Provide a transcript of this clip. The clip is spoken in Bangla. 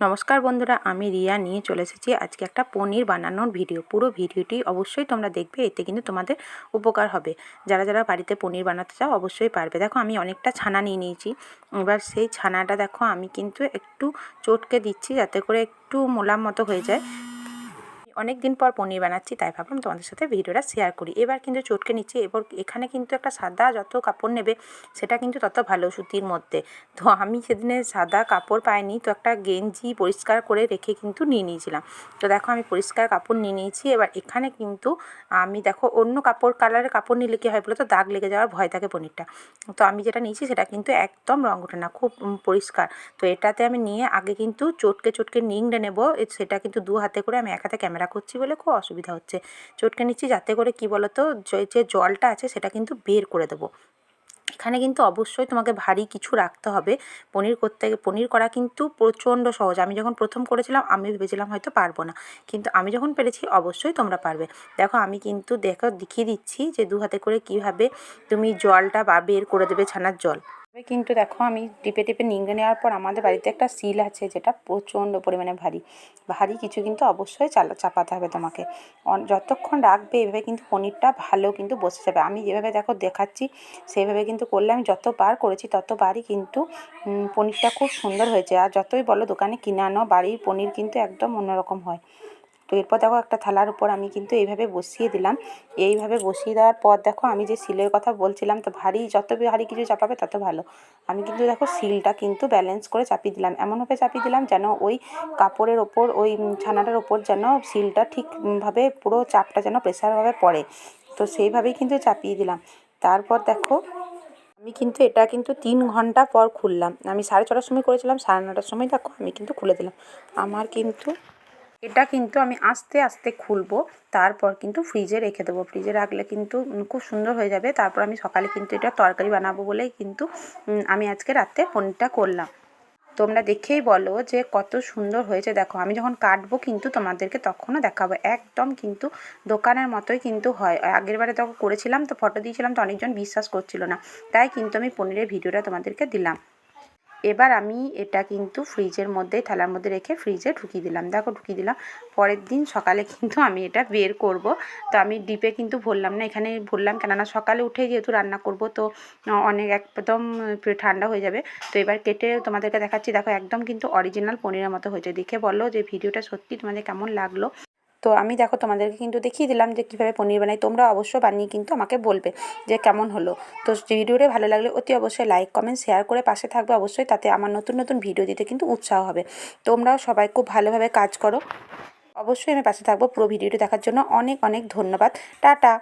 নমস্কার বন্ধুরা, আমি রিয়া। নিয়ে চলে এসেছি আজকে একটা পনির বানানোর ভিডিও। পুরো ভিডিওটি অবশ্যই তোমরা দেখবে, এতে কিন্তু তোমাদের উপকার হবে। যারা যারা বাড়িতে পনির বানাতে চাও, অবশ্যই পারবে। দেখো, আমি অনেকটা ছানা নিয়ে নিয়েছি। এবার সেই ছানাটা দেখো, আমি কিন্তু একটু চটকে দিচ্ছি যাতে করে একটু মোলাম মতো হয়ে যায়। অনেক দিন পর পনির বানাচ্ছি, তাই ভাবলাম তোমাদের সাথে ভিডিওটা শেয়ার করি। এবার কিন্তু চটকে নিচ্ছি, এবার এখানে কিন্তু একটা সাদা যত কাপড় নেবে, সেটা কিন্তু তত ভালো সুতির মধ্যে। তো আমি সেদিনে সাদা কাপড় পাইনি, তো একটা গেঞ্জি পরিষ্কার করে রেখে কিন্তু নিয়ে নিয়েছিলাম। তো দেখো আমি পরিষ্কার কাপড় নিয়ে নিয়েছি, এবার এখানে কিন্তু আমি দেখো অন্য কাপড় কালারের কাপড় নিলে কী হয় বলো তো দাগ লেগে যাওয়ার ভয় থাকে পনিরটা। তো আমি যেটা নিয়েছি সেটা কিন্তু একদম রঙ ওঠে না, খুব পরিষ্কার। তো এটাতে আমি নিয়ে আগে কিন্তু চটকে চটকে নিংড়ে নেব সেটা কিন্তু দু হাতে করে আমি এক হাতে ক্যামেরা করছি বলে খুব অসুবিধা হচ্ছে। চটকে নিচ্ছি যাতে করে কী বলো তো যে জলটা আছে সেটা কিন্তু বের করে দেবো। এখানে কিন্তু অবশ্যই তোমাকে ভারী কিছু রাখতে হবে। পনির করতে, পনির করা কিন্তু প্রচণ্ড সহজ। আমি যখন প্রথম করেছিলাম, আমি ভেবেছিলাম হয়তো পারব না। কিন্তু আমি যখন পেরেছি, অবশ্যই তোমরা পারবে। দেখো, আমি কিন্তু দেখো, দেখিয়ে দিচ্ছি যে দু হাতে করে কীভাবে তুমি জলটা বা, বের করে দেবে ছানার জল। কিন্তু দেখো, আমি টিপে টিপে নিংড়ে নেওয়ার পর আমাদের বাড়িতে একটা সিল আছে যেটা প্রচণ্ড পরিমাণে ভারী। ভারী কিছু কিন্তু অবশ্যই চালা, চাপাতে হবে তোমাকে। যতক্ষণ রাখবে এভাবে কিন্তু পনিরটা ভালো কিন্তু বসে যাবে। আমি যেভাবে দেখো দেখাচ্ছি, সেভাবে কিন্তু করলে আমি যতবার করেছি ততবারই কিন্তু পনিরটা খুব সুন্দর হয়েছে। আর যতই বলো দোকানে কিনে আনো, বাড়ির পনির কিন্তু একদম অন্যরকম হয়। তো এরপর দেখো একটা থালার উপর আমি কিন্তু এইভাবে বসিয়ে দিলাম। এইভাবে বসিয়ে দেওয়ার পর দেখো আমি যে শিলের কথা বলছিলাম, তো ভারী যত ভারী কিছু চাপাবে তত ভালো। আমি কিন্তু দেখো শিলটা কিন্তু ব্যালেন্স করে চাপিয়ে দিলাম। এমনভাবে চাপিয়ে দিলাম যেন ওই কাপড়ের ওপর, ওই ছানাটার ওপর যেন শিলটা ঠিকভাবে পুরো চাপটা যেন প্রেসারভাবে পড়ে। তো সেইভাবেই কিন্তু চাপিয়ে দিলাম। তারপর দেখো আমি কিন্তু এটা কিন্তু তিন ঘণ্টা পর খুললাম। আমি সাড়ে ছটার সময় করেছিলাম, সাড়ে নটার সময় দেখো আমি কিন্তু খুলে দিলাম। আমার কিন্তু এটা কিন্তু আমি আস্তে আস্তে খুলবো, তারপর কিন্তু ফ্রিজে রেখে দেবো। ফ্রিজে রাখলে কিন্তু খুব সুন্দর হয়ে যাবে। তারপর আমি সকালে কিন্তু এটা তরকারি বানাবো বলেই কিন্তু আমি আজকে রাতে পনিরটা করলাম। তোমরা দেখেই বলো যে কত সুন্দর হয়েছে। দেখো, আমি যখন কাটবো কিন্তু তোমাদেরকে তখনও দেখাবো। একদম কিন্তু দোকানের মতোই কিন্তু হয়। আগের বারে তখন করেছিলাম, তো ফটো দিয়েছিলাম, তো অনেকজন বিশ্বাস করছিল না। তাই কিন্তু আমি পনিরের ভিডিওটা তোমাদেরকে দিলাম। এবার আমি এটা কিন্তু ফ্রিজের মধ্যে থালার মধ্যে রেখে ফ্রিজে ঢুকিয়ে দিলাম। দেখো, ঢুকিয়ে দিলাম। পরের দিন সকালে কিন্তু আমি এটা বের করব। তো আমি ডিপে কিন্তু ভরলাম না। এখানে ভরলাম কেননা সকালে উঠে যেহেতু রান্না করব, তো অনেক একদম ঠান্ডা হয়ে যাবে। তো এবার কেটে তোমাদেরকে দেখাচ্ছি। দেখো, একদম কিন্তু অরিজিনাল পনিরের মতো হয়েছে। দেখে বলো যে ভিডিওটা সত্যি তোমাদের কেমন লাগল। তো আমি দেখো তোমাদেরকে কিন্তু দেখিয়ে দিলাম যে কীভাবে পনির বানাই। তোমরা অবশ্য বানিয়ে কিন্তু আমাকে বলবে যে কেমন হলো। তো ভিডিওটা ভালো লাগলে অতি অবশ্যই লাইক কমেন্ট শেয়ার করে পাশে থাকবে অবশ্যই, তাতে আমার নতুন নতুন ভিডিও দিতে কিন্তু উৎসাহ হবে। তোমরাও সবাই খুব ভালোভাবে কাজ করো। অবশ্যই আমি পাশে থাকব পুরো ভিডিওটি দেখার জন্য। অনেক অনেক ধন্যবাদ। টাটা!